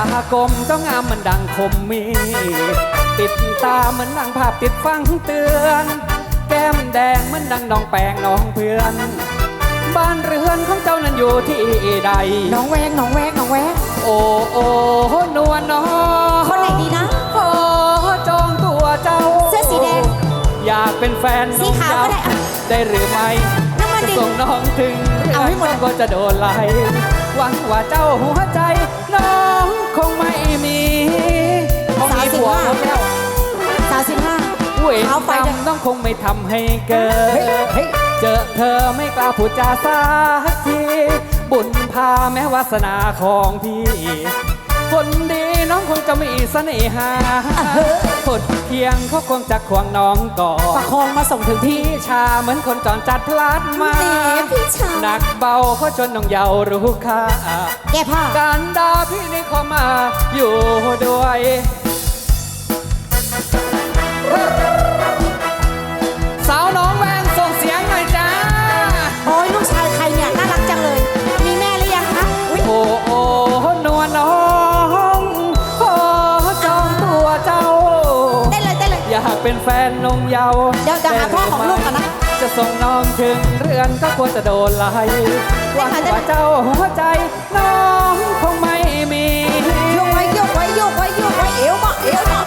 ากลมเจ้างามเหมันดังคมมี ติดตาเหมือนดังภาพติดฟังเตือน แก้มแดงเหมือนดังน้องแปงน้องเพื่อน บ้านเรือนของเจ้านั้นอยู่ที่ใด น้องแวงน้องแวงน้องแวงโอ้โอ้นวลน้อง คนไหนดีนะขอจองตัวเจ้า เสื้อสีแดง อยากเป็นแฟนสีขาวก็ได้อะได้หรือไม่น้ำมันจะดินส่งน้องถึงเอาให้หมดก็จะโดนไล่หวังว่าเจ้าหัวใจน้อง คงไม่มีคงมีผัวหมดแล้วสามสิบห้าเวรเอากไปรรเถมอะต้องคงไม่ทำให้เกิดเฮ้ยเจอเธอไม่กล้าพูดจาสักที บุญพาแม้วาสนาของพี่ คนดีน้องคงจะมีเสน่หาคนเพียงเขาคงจะควงน้องก่อประคองมาส่งถึงที่พี่ชาเหมือนคนจอนจัดพลัดมาแหมพี่ชาหนักเบาเขาจนน้องเยาว์รู้ค่าแก้ผ้าการดาพี่นี่ขอมาอยู่ด้วย เลยอยากเป็นแฟนนงเยาว์เดี๋ยวเดี๋ยวหาพ่อของลูกก่อนนะจะส่งน้องถึงเรือนก็ควรจะโดนไล่หวังว่าเจ้าหัวใจน้องคงไม่มีโยกไว้โยกไว้โยกไว้โยกไว้เอวมาเอวมา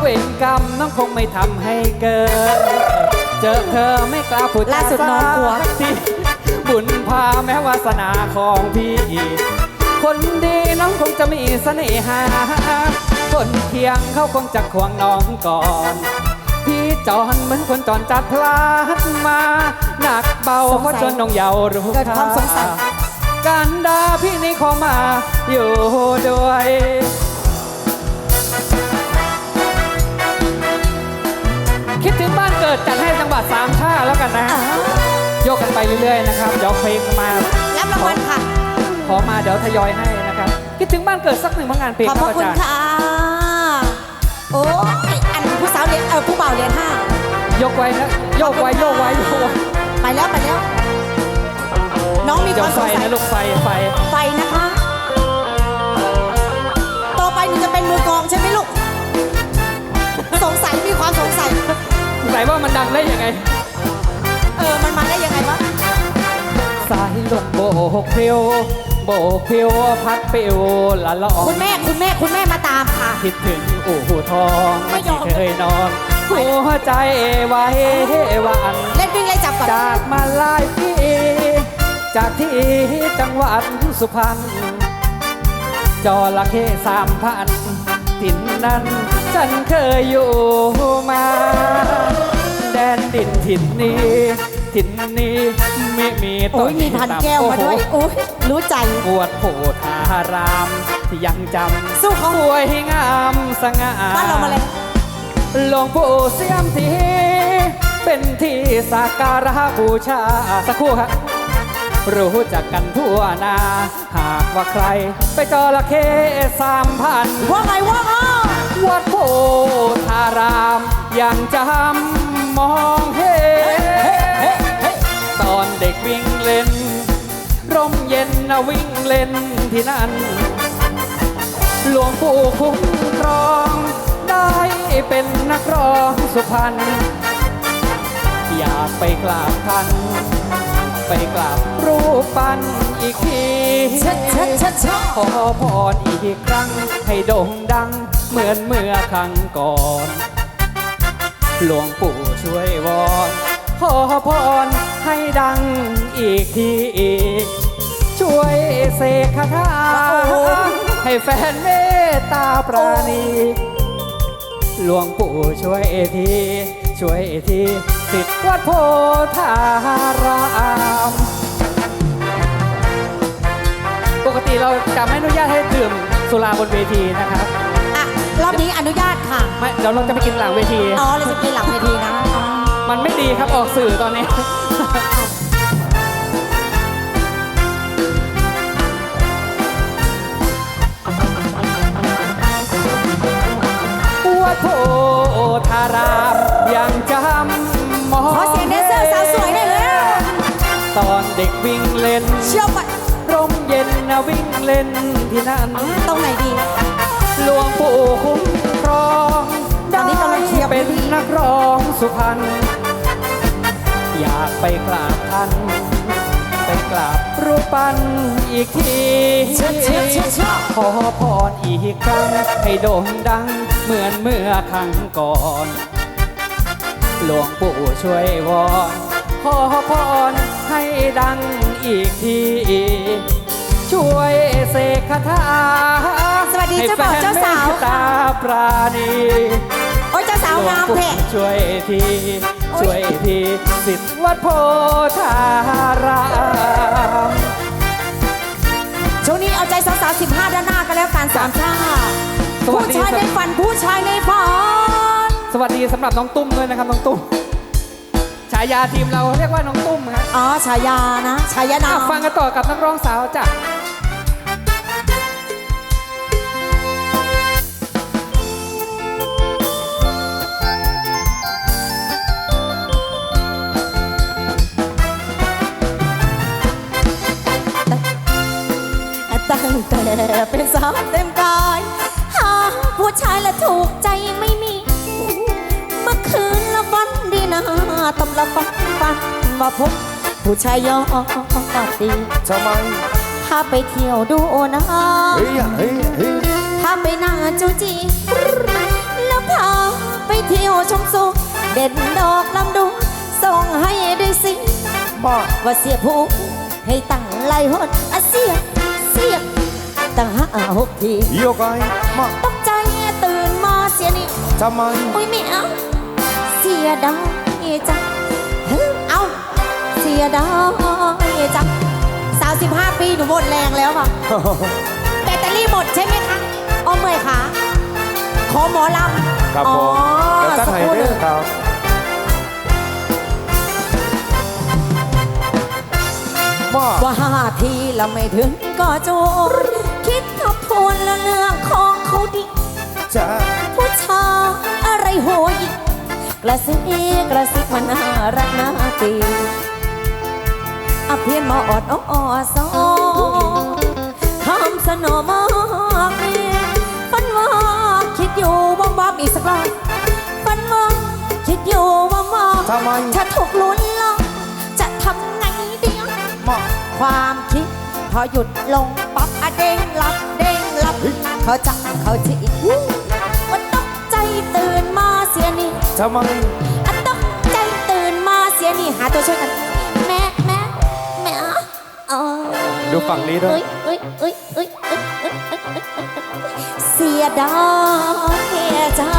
เวรกรรมน้องคงไม่ทำให้เกิดเจอเธอไม่กล้าพูดล่าสุดน้องกลัวสัทีบุญพาแม้วาสนาของพี่ คนดีน้องคงจะมีเสน่หา คนเคียงเขาคงจะควงน้องก่อนพี่จอนเหมือนคนจอนจัดพลาดมา หนักเบาเพราะจนน้องเยาว์รู้เกิดความสงสัยการดาพี่นี่ขอมาอยู่ด้วยคิดถึงบ้านเกิดจัดให้จังหวัดสามชาแล้วกันนะอ่าโยกกันไปเรื่อยๆนะครับ เดี๋ยวเพลงมา รับรางวัลค่ะ ขอมาเดี๋ยวทยอยให้นะครับ คิดถึงบ้านเกิดสักหนึ่งผลงานเพลงขอบคพรับระอาคุณจารย์ค่ะ โอ้ยอันผู้สาวเรียนเออผู้บ่าวเรียนห้ายกไว้นะโยกไว้โยกไว้โยกไว้ไปแล้วไปแล้ว น้องมีคเดี๋ยววามไฟสงสัยนะลูกไฟไฟไฟนะคะต่อไปหนูจะเป็นมือกลองใช่ไหมลูก สงสัยมีความสงสัยไหนว่ามันดังได้ยังไง เออมันมาได้ยังไงวะ สายลมโบกเพลียว โบกเพลียวพัดเปลวละลองคุณแม่คุณแม่คุณแม่มาตามค่ะ คิดถึงอู่หูทองไม่ยอม ที่เคยนอนหัวใจไว้หวันเล่นวิ่งไล่จับก่อนจากมาหลายปีจากที่จังหวัดสุพรรณจระเข้สามพันถิ่นนั้นฉันเคยอยู่มา แดนดินถิ่นนี้ ถิ่นนี้ไม่มีโอ้ต้ยนมีพันแก้วมาด้วยโอ้โหโอ้ยรู้ใจปวดโพธารามที่ยังจำสู้เขาสวยงามสง่าบ้านเรามาเลยหลวงปู่เสียมทีเป็นที่สักการะบูชาสักครู่ครับรู้จักกันทั่วหนา หากว่าใคร ไปจระเข้สามพันว่าไงว่าไงวัดโพธารามยังจำ นนะวิ่งเล่นที่นั่น หลวงปู่คุ้มครอง ได้เป็นนักร้องสุพรรณอยากไปกราบท่านไปกราบรูปปั้นอีกทีเช็ดเช็ดเช็ดเช็ดขอพรอีกครั้ง ให้โด่งดัง เหมือนเมื่อครั้งก่อน หลวงปู่ช่วยวอน ขอพรให้ดังอีกทีอีก ช่วยเสกคาถาให้แฟนเมตตาปราณี หลวงปู่ช่วยที ช่วยทีสิทธิ์วัดโพธารามปกติเราจะไม่อนุญาตให้ดื่มสุราบนเวทีนะครับ อะ รอบนี้อนุญาตค่ะ ไม่เดี๋ยวเราจะไปกินหลังเวที อ๋อเราจะกินหลังเวทีนะอ๋อมันไม่ดีครับออกสื่อตอนนี้ ชี่ยวไปร่มเย็นนะวิ่งเล่นที่นั่นตรงไหนดีหลวงปู่คุ้มครองตอนนี้กำลังเคลียร์เป็นพื้นที่นักร้องสุพรรณอยากไปกราบท่านไปกราบรูปปั้นอีกทีเชื่อเชื่อเชื่อเชื่อขอพรอีกครั้งให้โด่งดังเหมือนเมื่อครั้งก่อน หลวงปู่ช่วยวอนขอพรให้ดัง อีกที ช่วยเสกคาถาสวัสดีให้เจ้าบ่าวแฟนเจ้าสาวเมตตาปราณีโอ้ยเจ้าสาวงามแท้ช่วยทีโอ๊ยช่วยทีสิทธิ์วัดโพธารามช่วงนี้เอาใจสาวๆ15 ด้านหน้ากันแล้วกันสามชาติสวัผู้สดีชายในฝันผู้ชายในฝันสวัสดีสำหรับน้องตุ้มด้วยนะครับน้องตุ้ม ฉายาทีมเราเรียกว่าน้องตุ้มครับอ๋อฉายานะฉายานาอะมฟังกันต่อกับนักร้องสาวจ้ะตั้งแต่เป็นสาวเต็มกาย หาผู้ชายและถูกใจไตำละฟันฟันว่าพบผู้ชายยอดดีทำไมพาไปเที่ยวดูนะเฮ้ยเฮ้ยเฮ้ยพาไปหน้าจูจี แล้วพาไปเที่ยวชมสุเด่นดอกลำดูส่งให้ด้วยสิมาว่าเสียผู้ให้ตั้งไล่หดอะเสียเสียตั้งห้าหกทีโยกไอมาตกใจตื่นมาเสียนี่ทำไมอุ้ยไม่เอาเสียดายจังเฮ้ยเอาเสี ยดายจังสาวสิบห้าปีหนูหมดแรงแล้วค่ะ แบตเตอรี่หมดใช่ไหมคะอ๋อเมื่อยค่ะ ขอหมอลำครับอ๋อผมแล้วตั้งสักไหนครู่หเด้นึ่องครับมาว่าทีละไม่ถึงก็โจรคิดทบทวนแล้วเรื่องของเขาดีจะผู้ชายอะไรโหยกระซิบกระซิบมันน่ารักน่าตีอา เพียนมาออดอ้ออซอคำสนอมากมีฝันว่าคิดอยู่ว่างๆอีกสักรอบฝันว่าคิดอยู่ว่างทำไม ถ้าถูกลุ้นลองจะทำไงดีมาความคิด พอหยุดลงปั๊บอะเด้งหลับเด้งหลับเขาจับเขาจีว่าตกใจตื่นมาเสียนี่ ทำไมอะตกใจตื่นมาเสียนี่หาตัวช่วยกัน ฝั่งนี้ด้วย เอ้ยเอ้ยเอ้ยเอ้ยเอ้ยเอ้ยเอ้ยเอ้ยเอ้ยเสียดายจ้า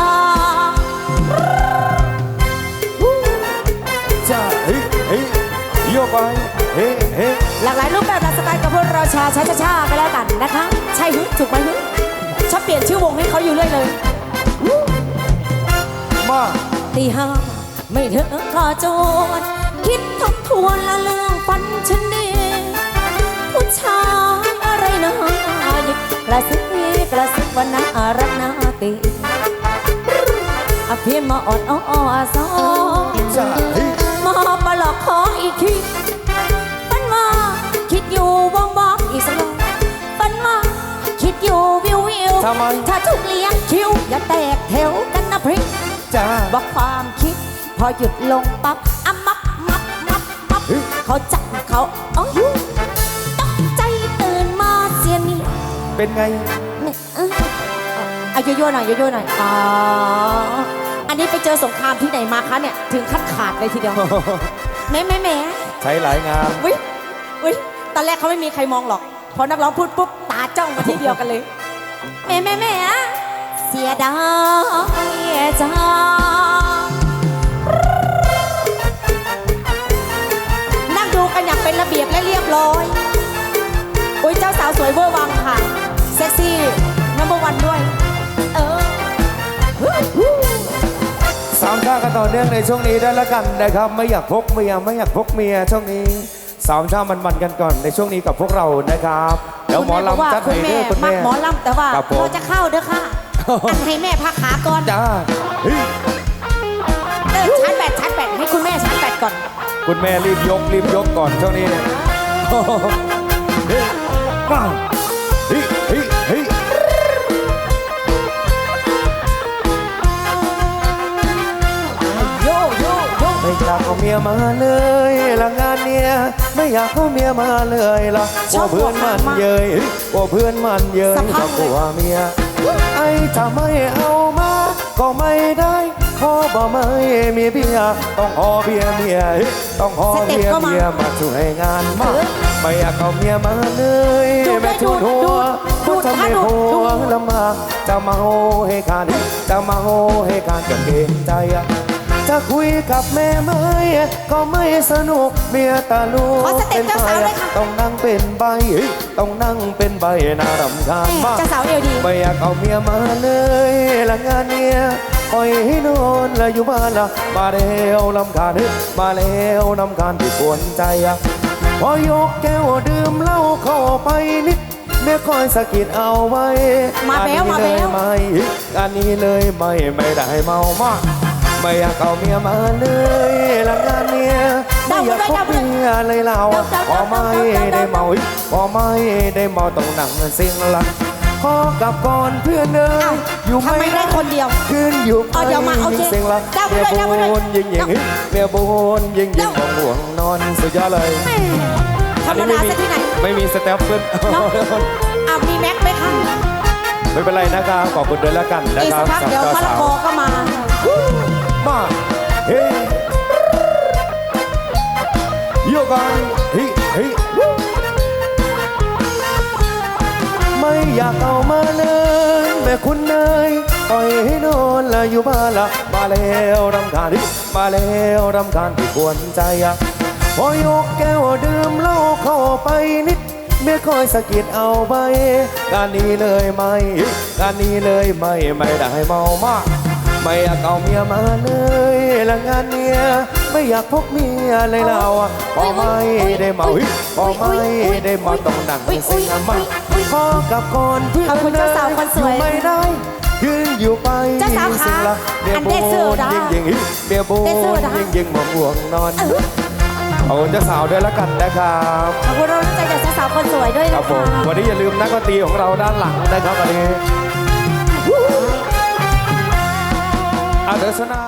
จะเฮ้ยเฮ้ยโยกไอเฮ้ยเฮ้ยหลากหลายรูปแบบหลากสไตล์กับพวกเราชาชาชาชากันแล้วกันนะคะ ใช่ฮึถูกไหมฮึชอบเปลี่ยนชื่อวงให้เขาอยู่เรื่อยเลยมาตีห้าไม่ถึงก็โจรคิดทบทวนและเรื่องฝันฉันดีผู้ ชายอะไรนะหยิบกระซิบกระซิบว่าน่ารักน่าตีอาเพียนมาออดอ้ออ้อซอจะเฮ้ยมาปลอกคออีกทีฝันมาคิดอยู่ว่างว่างๆอีกสักรอบฝันมาคิดอยู่วิววิวทำไมถ้าถูกเลี้ยงคิวอย่าแตกแถวกันนะพริกจะว่าความคิด พอหยุดลงปั๊บอะมับมับมับมับเฮ้ยเขาจับเขาเอ้ เป็นไงเนี่ยเอ้ยเอาโยโย่หน่อยโยโย่หน่อย อ๋อ อันนี้ไปเจอสงครามที่ไหนมาคะเนี่ย ถึงขั้นขาดเลยทีเดียวแหม่แหม่แหม่ใช้หลายงานวิวิตอนแรกเขาไม่มีใครมองหรอก พอนักร้องพูดปุ๊บตาจ้องมาที่เดียวกันเลยแหม่แหม่แหม่เสียดายจ้านั่งดูกันอย่างเป็นระเบียบและเรียบร้อย อุ้ยเจ้าสาวสวยเวอร์วังค่ะเซ็กซี่นัมเบอร์วันด้วย เออฮู้ฮู้สามชาติกันต่อเนื่องในช่วงนี้ด้วยแล้วกันนะครับ ไม่อยากพกเมียไม่อยากพกเมียช่วงนี้สามชาติมันๆกันก่อนในช่วงนี้กับพวกเรานะครับเดี๋ยวหมอคุณแบอกว่าลำจัดคุให้ณแม่เด้อคุณมักแม่หมอลำแต่ว่าครับผมเราจะเข้าเด้อค่ะอันให้แม่พักขาก่อนจ้าเฮ้ยเออชาร์จแบตชาร์จแบตให้คุณแม่ชาร์จแบตก่อน คุณแม่รีบยกรีบยกก่อนช่วงนี้เนี่ย เฮ้ยมาเมียมาเลยละงานเนี้ยไม่อยากเอาเมียมาเลยละชอบว่าเพื่อนมันหัวขาดมากเย้ยว่าเพื่อนมันเย้ยสะพัดก็กลัวเมียไอ้ถ้าไม่เอามา ก็ไม่ได้ขอบ่ไม่มีเบียร์ต้องขอเบียร์เมียต้องขอเบียร์เมียมาช่วยงานมาไม่อยากเอาเมียมาเลยดูดแม่ทุนหัวดูดทำให้ดูดหัดูวดละมาจะเมาให้การจะเมาให้การจะเกรงใจอะ จะคุยกับแม่ไม่ก็ไม่สนุกเมียตาลูกขอสเต็ปเจ้าสาวเลยค่ะต้องนั่งเป็นใบต้องนั่งเป็นใบน่ารำคาญมากเจ้าสาวเอวดีไม่อยากเอาเมียมาเลยละงานเนี้ยปล่อยให้นอนละอยู่บ้านละมาแล้วลำคาญมาแล้วลำคาญที่ปวนใจอะพอยกแก้วดื่มเหล้าเข้าไปนิดเมียคอยสะกิดเอาไว้มาแบ๊วอันนี้มาเลแบ๊ยวไม่อันนี้เลยไม่ไม่ได้เมามาก ไม่อยากเอาเมียมาเลยละงานเนี้ยไม่อยากพบเมียเลยเราพอไม่ได้เมาพอไม่ได้เมาต้องนั่งเสียงหลังขอกลับก่อนเพื่อนเอ้อ้าวยอยู่ทำไมได้คนเดียวคืนอยู่เอาเดี๋ยวมาโอเคเสียงละเจ้าไปเมียด้วยเจ้าไปด้วยโบนยิงยิงเมียโบนยิงยิงของห่วงนอนสุดยอดเลยธรรมดาซะที่ไหนไม่มีสเต็ปเพื่อนเนาะอะมีแม็กไหมคะไม่เป็นไรนะครับขอบคุณด้วยแล้วกันนะอีกครัสับกพักเดี๋ยวมะละกอก็มา มาเฮ้โยกันเฮ้เฮ้ไม่อยากเอามาเลยแม่คุณเนยปล่อยให้นอนละอยู่บ้านละมาแล้วรำคาญมาแล้วรำคาญที่ควรใจอะพอยกแก้วดื่มเหล้าเข้าไปนิดเมียคอยสะกิดเอาไปการนี้เลยไม่การนี้เลยไม่ไม่ได้เมามาก ไม่อยากเอาเมียมาเลยละงานเนี้ยไม่อยากพบเมียเลยเราอะพอไม่ได้เมาพอไม่ได้เมาต้องนั่งเสียงมาพอกลับก่อนเพื่อนขอบคุณเจ้าสาวคนสวยอยู่ไม่ได้ยืนอยู่ไปเจ้าสาวคะสิ่งละเมียอันโบเดซเซอร์นดายิงยิงเมียโบเดซเซอร์นดายิงยิงมองห่วงนอนเออเอาเจ้าสาวด้วยละกันนะครับขอบคุณเราใจจากเจ้าสาวคนสวยด้วยครันะบผมคะวันนี้อย่าลืมนักดนตรีของเราด้านหลังนะครับวันนี้ อาเดอร์สนา